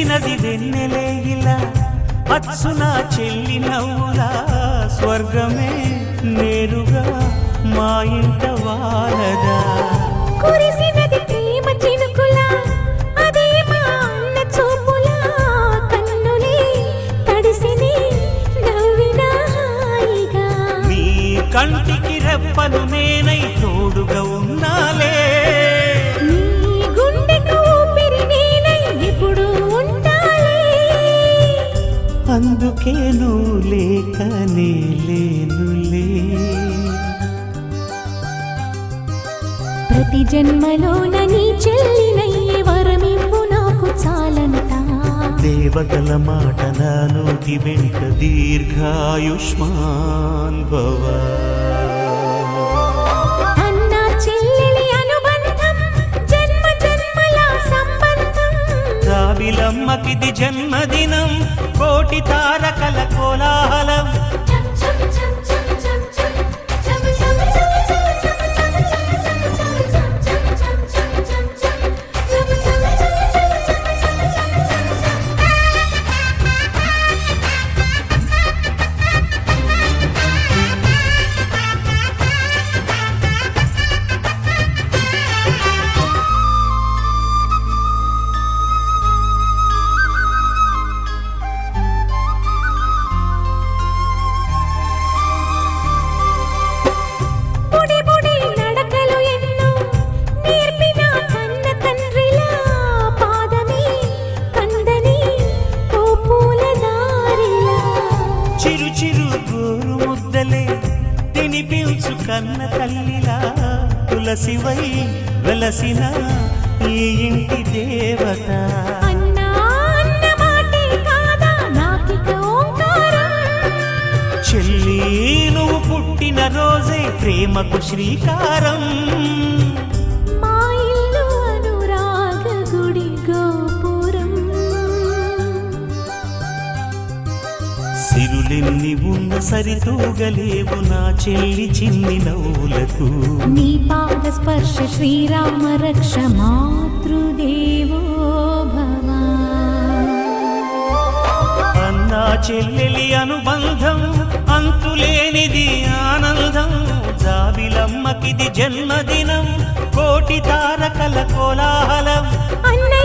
విరిసినది వెన్నెలే ఇలా అచ్చున చెల్లి నవ్వులా స్వర్గమే నేరుగా మా ఇంట వారదా కురిసినది ప్రేమ చినుకులా ప్రతి జన్మలోన నీ చెల్లినయ్యే వరమివ్వు నాకు చాలంట దేవతల మాట నా నోటి వెంట దీర్ఘాయుష్మాన్ భవ. రావిలమ్మకిది జన్మదినం కోటి తారకల కన్న తల్లిలా తులసివై వెలసిన ఈ ఇంటి దేవత. చెల్లి నువ్వు పుట్టిన రోజే ప్రేమకు శ్రీకారం. సిరులెన్ని ఉన్న సరితూగలేవు నా చెల్లి చిన్ని నవ్వులకు. నీ పాద స్పర్శ శ్రీరామ రక్ష మాతృదేవో భవ. అన్నా చెల్లెలి అనుబంధం అంతులేనిది ఆనందం. జాబిలమ్మకిది జన్మదినం కోటి తారకల కోలాహలం. దిద్దిన